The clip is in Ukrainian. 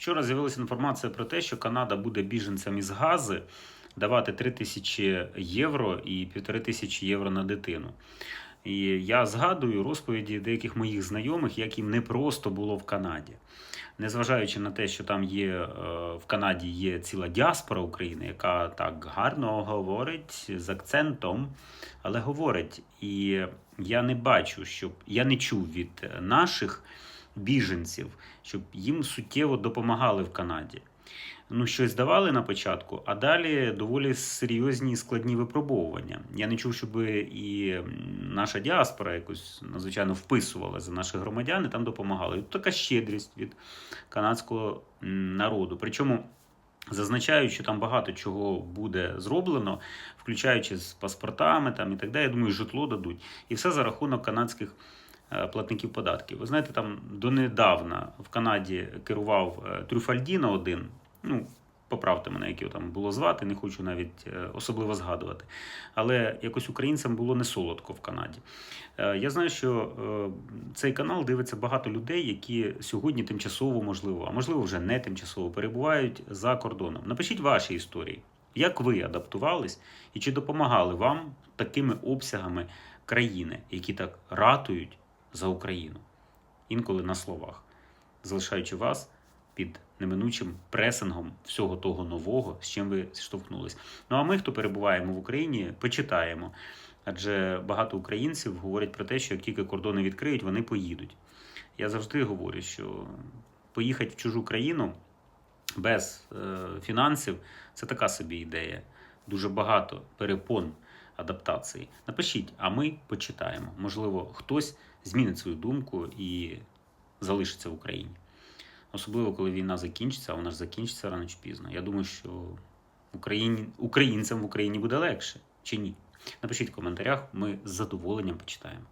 Вчора з'явилася інформація про те, що Канада буде біженцям із Гази давати 3 тисячі євро і півтори тисячі євро на дитину. І я згадую розповіді деяких моїх знайомих, як їм непросто було в Канаді. Незважаючи на те, що там є е, в Канаді є ціла діаспора України, яка так гарно говорить з акцентом, але говорить. І я не бачу, щоб я не чув від наших біженців, щоб їм суттєво допомагали в Канаді. Ну, щось давали на початку, а далі доволі серйозні і складні випробовування. Я не чув, щоб і наша діаспора якось надзвичайно вписувала за наших громадян і там допомагали. І така щедрість від канадського народу. Причому зазначають, що там багато чого буде зроблено, включаючи з паспортами там і так далі. Я думаю, житло дадуть. І все за рахунок канадських платників податків. Ви знаєте, там донедавна в Канаді керував е, Трюфальдіно один. Ну, поправте мене, як його там було звати, не хочу навіть е, особливо згадувати. Але якось українцям було не солодко в Канаді. Е, Я знаю, що е, цей канал дивиться багато людей, які сьогодні тимчасово, можливо, а можливо, вже не тимчасово перебувають за кордоном. Напишіть ваші історії. Як ви адаптувались і чи допомагали вам такими обсягами країни, які так ратують за Україну? Інколи на словах, залишаючи вас під неминучим пресингом всього того нового, з чим ви штовхнулись. Ну а ми, хто перебуваємо в Україні, почитаємо. Адже багато українців говорять про те, що як тільки кордони відкриють, вони поїдуть. Я завжди говорю, що поїхати в чужу країну без е, фінансів це така собі ідея. Дуже багато перепон адаптації. Напишіть, а ми почитаємо. Можливо, хтось змінить свою думку і залишиться в Україні. Особливо, коли війна закінчиться, а вона ж закінчиться рано чи пізно. Я думаю, що Україні... українцям в Україні буде легше чи ні. Напишіть в коментарях, ми з задоволенням почитаємо.